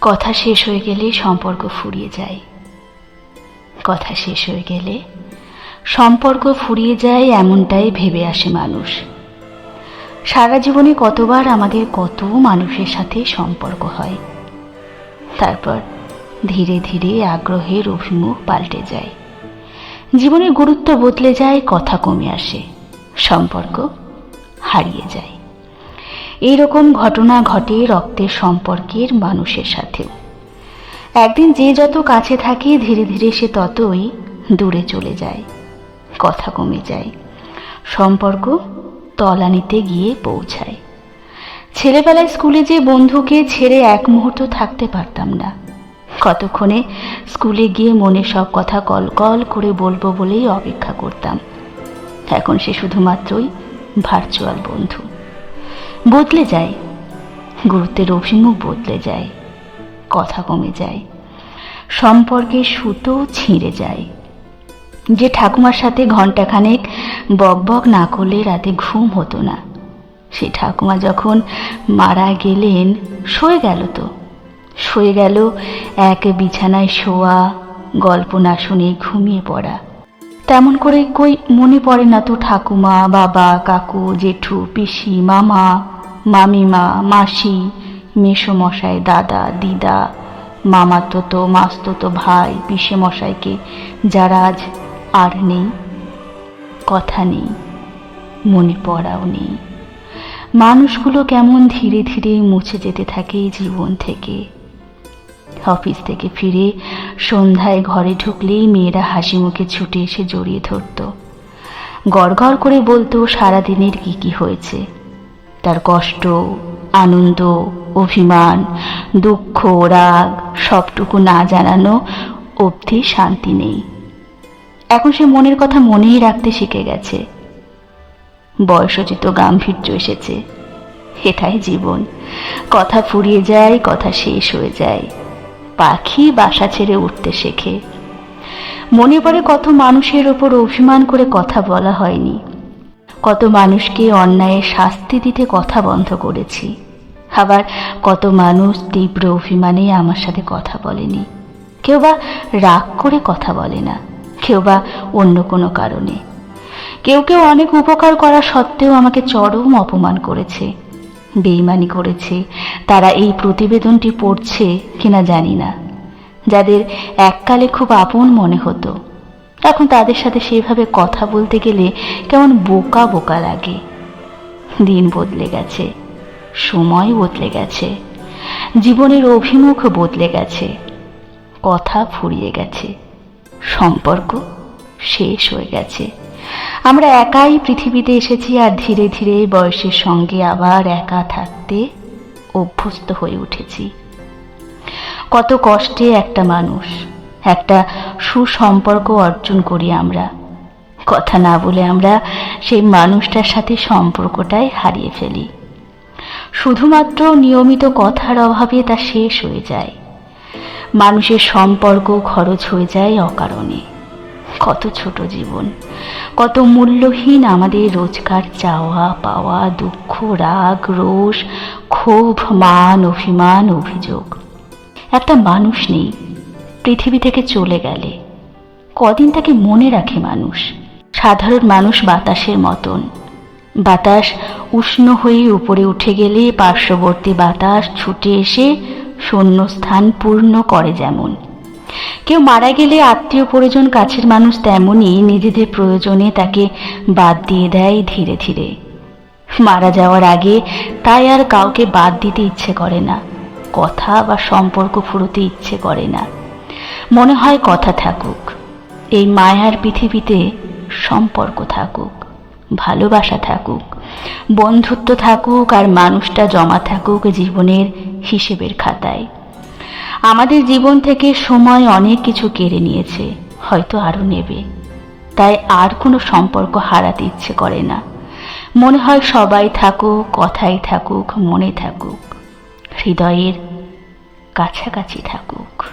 কথা শেষ হয়ে গেলে সম্পর্ক ফুরিয়ে যায়। কথা শেষ হয়ে গেলে সম্পর্ক ফুরিয়ে যায় এমনটাই ভেবে আসে মানুষ। সারা জীবনে কতবার আমাদের কত মানুষের সাথে সম্পর্ক হয়। তারপর ধীরে ধীরে আগ্রহের অভিমুখ পাল্টে যায়। জীবনের গুরুত্ব বদলে যায়, কথা কমে আসে। সম্পর্ক হারিয়ে যায়। এইরকম ঘটনা ঘটে রক্তের সম্পর্কের মানুষের সাথেও। একদিন যে যত কাছে থাকে, ধীরে ধীরে সে ততই দূরে চলে যায়, কথা কমে যায়, সম্পর্ক তলানিতে গিয়ে পৌঁছায়। ছেলেবেলায় স্কুলে যে বন্ধুকে ছেড়ে এক মুহূর্ত থাকতে পারতাম না। কতক্ষণে স্কুলে গিয়ে মনে সব কথা কল কল করে বলব বলেই অপেক্ষা করতাম। এখন সে শুধুমাত্রই ভার্চুয়াল বন্ধু। বদলে যায়। গুরুত্বের অভিমুখ বদলে যায়। কথা কমে যায়। সম্পর্কের সুতো ছিঁড়ে যায়। যে ঠাকুমার সাথে ঘন্টাখানেক বক বক না করলে রাতে ঘুম হতো না। সে ঠাকুমা যখন মারা গেলেন শুয়ে গেল তো। শুয়ে গেল এক বিছানায় শোয়া, গল্প না শুনে ঘুমিয়ে পড়া। তেমন করে কই মনে পড়ে না তো ঠাকুমা, বাবা, কাকু, জেঠু, পিসি, মামা। মামিমা মাসি, মেসো মশাই, দাদা, দিদা মামাতো তো ভাই মশাইকে যারা আজ আর নেই, কথা নেই, মনে পড়াও নেই। মানুষগুলো কেমন ধীরে ধীরে মুছে যেতে থাকে জীবন থেকে। অফিস থেকে ফিরে সন্ধ্যায় ঘরে ঢুকলেই মেয়েরা হাসি মুখে ছুটে এসে জড়িয়ে ধরত। গড় করে বলতো, সারাদিনের কি কি হয়েছে? তার কষ্ট, আনন্দ, অভিমান, দুঃখ, রাগ, সবটুকু না জানানো অবধি শান্তি নেই। এখন সে মনের কথা মনেই রাখতে শিখে গেছে। বয়সোচিত গাম্ভীর্য এসেছে। এটাই জীবন। কথা ফুরিয়ে যায়, কথা শেষ হয়ে যায়। পাখি বাসা ছেড়ে উঠতে শেখে। মনে পড়ে কত মানুষের ওপর অভিমান করে কথা বলা হয়নি। কত মানুষকে অন্যায়ের শাস্তি দিতে কথা বন্ধ করেছি। আবার কত মানুষ তীব্র অভিমানে আমার সাথে কথা বলেনি। কেউ বা রাগ করে কথা বলে না, কেউ বা অন্য কোনো কারণে। কেউ কেউ অনেক উপকার করা সত্ত্বেও আমাকে চরম অপমান করেছে। বেইমানি করেছে, তারা এই প্রতিবেদনটি পড়ছে কিনা জানি না। যাদের এককালে খুব আপন মনে হতো এখন তাদের সাথে সেভাবে কথা বলতে গেলে কেমন বোকা বোকা লাগে। দিন বদলে গেছে, সময় বদলে গেছে, জীবনের অভিমুখ বদলে গেছে, কথা ফুরিয়ে গেছে, সম্পর্ক শেষ হয়ে গেছে। আমরা একাই পৃথিবীতে এসেছি আর ধীরে ধীরে বয়সের সঙ্গে আবার একা থাকতে অভ্যস্ত হয়ে উঠেছি। কত কষ্টে একটা মানুষ একটা সুসম্পর্ক অর্জন করি আমরা। কথা না বলে আমরা সেই মানুষটার সাথে সম্পর্কটাই হারিয়ে ফেলি। শুধুমাত্র নিয়মিত কথার অভাবে তা শেষ হয়ে যায়। মানুষের সম্পর্ক খরচ হয়ে যায় অকারণে। কত ছোট জীবন, কত মূল্যহীন আমাদের রোজকার চাওয়া, পাওয়া, দুঃখ, রাগ, রোষ, ক্ষোভ, মান, অভিমান, অভিযোগ। একটা মানুষ নেই। পৃথিবী থেকে চলে গেলে। কদিন তাকে মনে রাখে মানুষ। সাধারণ মানুষ বাতাসের মতন। বাতাস উষ্ণ হয়ে উপরে উঠে গেলে পার্শ্ববর্তী বাতাস ছুটে এসে শূন্যস্থান পূর্ণ করে যেমন। কেউ মারা গেলে আত্মীয় পরিজন কাছের মানুষ তেমনই নিজেদের প্রয়োজনে তাকে বাদ দিয়ে দেয় ধীরে ধীরে। মারা যাওয়ার আগে তাই আর কাউকে বাদ দিতে ইচ্ছে করে না। কথা বা সম্পর্ক ফুরোতে ইচ্ছে করে না। মনে হয় কথা থাকুক। এই মায়ার পৃথিবীতে সম্পর্ক থাকুক, ভালোবাসা থাকুক, বন্ধুত্ব থাকুক আর মানুষটা জমা থাকুক জীবনের হিসেবের খাতায়। আমাদের জীবন থেকে সময় অনেক কিছু কেড়ে নিয়েছে, হয়তো আরও নেবে। তাই আর কোনো সম্পর্ক হারাতে ইচ্ছে করে না। মনে হয় সবাই থাকুক, কথাই থাকুক, মনে থাকুক, হৃদয়ের কাছাকাছি থাকুক।